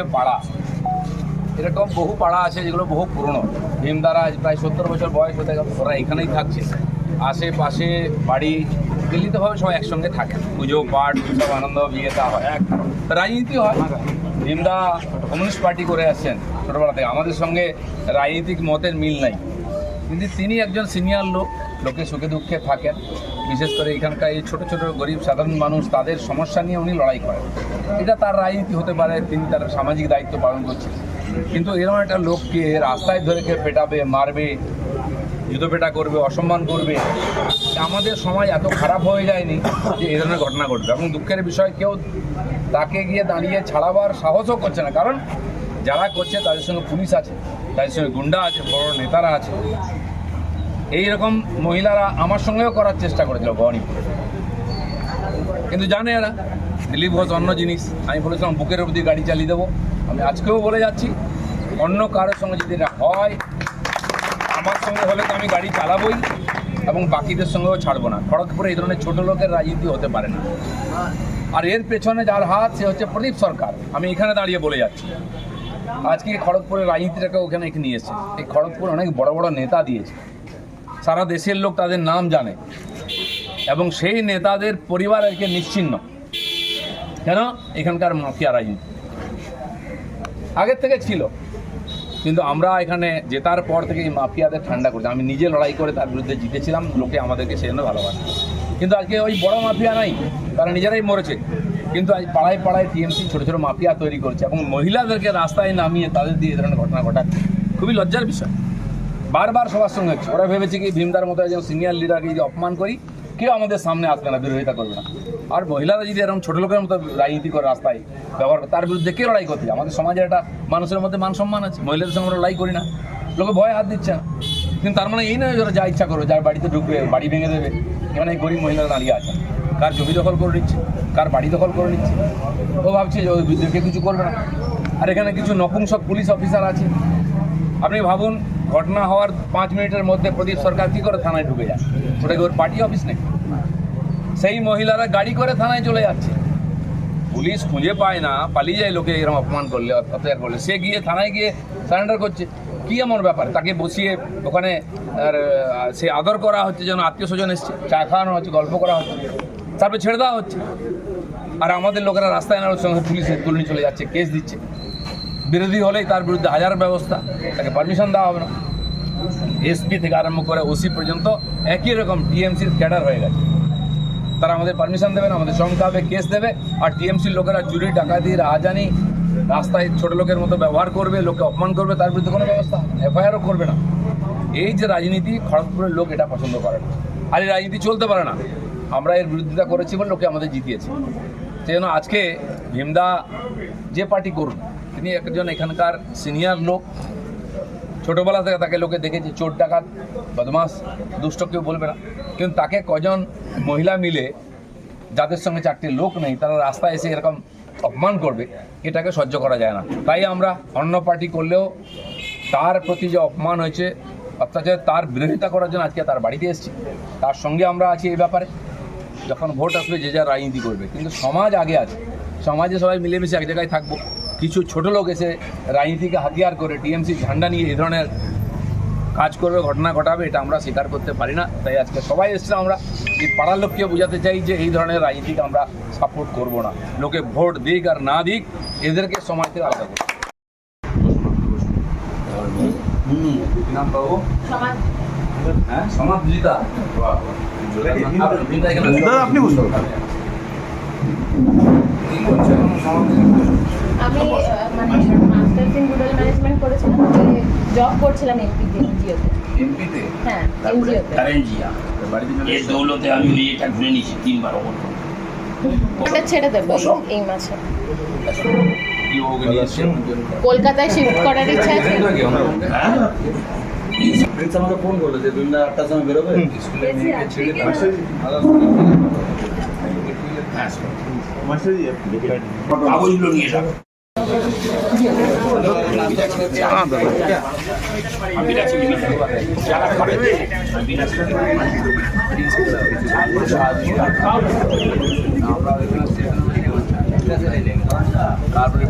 যে পাড়া এরকম বহু পাড়া আছে যেগুলো বহু পুরনো। ভীমদারা প্রায় সত্তর বছর বয়স হতে গেল ওরা এখানেই থাকছে। আশেপাশে বাড়ি দিল্লিতে ভাবে সবাই একসঙ্গে থাকে। পুজো পাঠ উৎসব আনন্দ বিয়ে তা হয়। এক। রাজনীতি হয়। ভীমদা কমিউনিস্ট পার্টি করে আসছেন ছোটোবেলা থেকে। আমাদের সঙ্গে রাজনীতিক মতের মিল নাই। কিন্তু তিনি একজন সিনিয়র লোক। লোকে সুখে দুঃখে থাকেন। বিশেষ করে এখানকার এই ছোটো ছোটো গরিব সাধারণ মানুষ, তাদের সমস্যা নিয়ে উনি লড়াই করেন। এটা তার রাজনীতি হতে পারে, তিনি তার সামাজিক দায়িত্ব পালন করছেন। কিন্তু এরকম একটা লোককে রাস্তায় ধরে পেটাবে মারবে জুতোপেটা করবে, অসম্মান করবে, আমাদের সমাজ এত খারাপ হয়ে যায়নি যে এই ধরনের ঘটনা ঘটবে। এবং দুঃখের বিষয়, কেউ তাকে গিয়ে দাঁড়িয়ে ছাড়াবার সাহসও করছে না। কারণ যারা করছে, তাদের সঙ্গে পুলিশ আছে, তাদের সঙ্গে গুন্ডা আছে, বড় নেতারা আছে। এই রকম মহিলারা আমার সঙ্গেও করার চেষ্টা করেছিল ভবানীপুরে কিন্তু জানে এরা, দিলীপ ঘোষ অন্য জিনিস। আমি বলেছিলাম বুকের অবধি গাড়ি চালিয়ে দেবো। আমি আজকেও বলে যাচ্ছি, অন্য কারোর সঙ্গে যদি এটা হয়, আমার সঙ্গে হলে তো আমি গাড়ি চালাবোই, এবং বাকিদের সঙ্গেও ছাড়বো না। খড়গপুরে এই ধরনের ছোটো লোকের রাজনীতি হতে পারে না। আর এর পেছনে যার হাত, সে হচ্ছে প্রদীপ সরকার। আমি এখানে দাঁড়িয়ে বলে যাচ্ছি। আজকে খড়গপুরের রাজনীতিটাকে ওখানে এখানে নিয়ে এসেছে। এই খড়গপুর অনেক বড় বড় নেতা দিয়েছে। সারা দেশের লোক তাদের নাম জানে। এবং সেই নেতাদের পরিবার আজকে নিশ্চিন্ন। কেন? এখানকার মাফিয়া রাজনীতি আগের থেকে ছিল। কিন্তু আমরা এখানে জেতার পর থেকে এই মাফিয়াদের ঠান্ডা করছি। আমি নিজে লড়াই করে তার বিরুদ্ধে জিতেছিলাম, লোকে আমাদেরকে সেই জন্য ভালোবাসে। কিন্তু আজকে ওই বড় মাফিয়া নাই, তারা নিজেরাই মরেছে। কিন্তু আজ পাড়ায় পাড়ায় টিএমসি ছোটো ছোটো মাফিয়া তৈরি করছে এবং মহিলাদেরকে রাস্তায় নামিয়ে তাদের দিয়ে এই ধরনের ঘটনা ঘটাচ্ছে খুবই লজ্জার বিষয়। বারবার সবার সঙ্গে হচ্ছে। ওরা ভেবেছে কি ভীমদার মতো একজন সিনিয়র লিডারকে যদি অপমান করি, কেউ আমাদের সামনে আসবে না, বিরোধিতা করবে না। আর মহিলারা যদি এরকম ছোটো লোকের মতো রাজনীতি করে রাস্তায় ব্যবহার করে, তার বিরুদ্ধে কে লড়াই করতে আমাদের সমাজে একটা মানুষের মধ্যে মান সম্মান আছে। মহিলাদের সঙ্গে লড়াই করি না। লোকে ভয় হাত দিচ্ছে না। কিন্তু তার মানে এই নয় যে ওরা যা ইচ্ছা করবে, যার বাড়িতে ঢুকবে, বাড়ি ভেঙে দেবে, এখানে গরিব মহিলারা দাঁড়িয়ে আছে। কার জমি দখল করে নিচ্ছে, কার বাড়ি দখল করে নিচ্ছে? ও ভাবছে যে ওই বিদ্রোহকে কিছু করবে না। আর এখানে কিছু নপুংসক পুলিশ অফিসার আছে। আপনি ভাবুন ঘটনা হওয়ার পাঁচ মিনিটের মধ্যে প্রদীপ সরকার কী করে থানায় ঢুকে যায়? ওটা কি ওর পার্টি অফিস নেই সেই মহিলারা গাড়ি করে থানায় চলে যাচ্ছে। পুলিশ খুঁজে পায় না, পালিয়ে যায় লোকে এরকম অপমান করলে, অত্যাচার করলে। সে গিয়ে থানায় গিয়ে সারেন্ডার করছে। কী এমন ব্যাপার? তাকে বসিয়ে ওখানে, আর সে আদর করা হচ্ছে যেন আত্মীয় স্বজন এসছে। চা খাওয়ানো হচ্ছে, গল্প করা হচ্ছে। তারপরে ছেড়ে দেওয়া হচ্ছে। আর আমাদের লোকেরা রাস্তায় আনার সঙ্গে পুলিশের তুলে নিয়ে চলে যাচ্ছে, কেস দিচ্ছে। বিরোধী হলেই তার বিরুদ্ধে হাজার ব্যবস্থা, তাকে পারমিশন দেওয়া হবে না। এসপি থেকে আরম্ভ করে ওসি পর্যন্ত একই রকম টিএমসির ক্যাডার হয়ে গেছে। তারা আমাদের পারমিশন দেবে না, আমাদের সংখ্যাবে কেস দেবে। আর টিএমসির লোকেরা চুরি, ডাকাতি রাজানি রাস্তায় ছোট লোকের মতো ব্যবহার করবে, লোককে অপমান করবে, তার বিরুদ্ধে কোনো ব্যবস্থা এফআইআরও করবে না। এই যে রাজনীতি, খড়গপুরের লোক এটা পছন্দ করে না। আর এই রাজনীতি চলতে পারে না। আমরা এর বিরোধিতা করেছি বলে লোকে আমাদের জিতিয়েছে। সেই জন্য আজকে ভীমদা যে পার্টি করুন তিনি একজন এখানকার সিনিয়র লোক। ছোটোবেলা থেকে তাকে লোকে দেখেছে, চোর, ডাকাত বদমাস দুষ্ট কেউ বলবে না। কিন্তু তাকে কজন মহিলা মিলে, যাদের সঙ্গে চারটি লোক নেই, তারা রাস্তায় এসে এরকম অপমান করবে, এটাকে সহ্য করা যায় না। তাই আমরা অন্য পার্টি করলেও তার প্রতি যে অপমান হয়েছে অত্যাচার তার বিরোধিতা করার জন্য আজকে তার বাড়িতে এসেছি, তার সঙ্গে আমরা আছি এই ব্যাপারে। যখন ভোট আসবে, যে যার রাজনীতি করবে। কিন্তু সমাজ আগে আছে। সমাজে সবাই মিলেমিশে এক জায়গায় থাকব। কিছু ছোট লোক এসে রাজনীতিকে হাতিয়ার করে টিএমসি ঝান্ডা নিয়ে এই ধরনের কাজ করবে ঘটনা ঘটাবে এটা আমরা স্বীকার করতে পারি না। তাই আজকে সবাই এসেছিলাম আমরা। এই পাড়ার লোককে বোঝাতে চাই যে এই ধরনের রাজনীতিকে আমরা সাপোর্ট করব না। লোকে ভোট দিক আর না দিক এদেরকে সমাজ থেকে আলাদা করব নাম হ্যাঁ সমাজ আপনি আমি মানে মাস্টার্স ইন রুরাল ম্যানেজমেন্ট করেছিলাম জব করছিলাম এমপিতে এনজিওতে এমপিতে হ্যাঁ এনজিওতে কারেন্ট জিয়া এর দৌলতে আমি ওই এটা ঘুরে নিয়েছি তিনবার ওপর ওটা ছেড়ে দেবো এই মাসে। কলকাতায় শিফট করার ইচ্ছা আছে? হ্যাঁ। আমাকে ফোন করল যে দুই আটটার সময় বেরোবে? কাগজগুলো নিয়ে যাবে তারপরে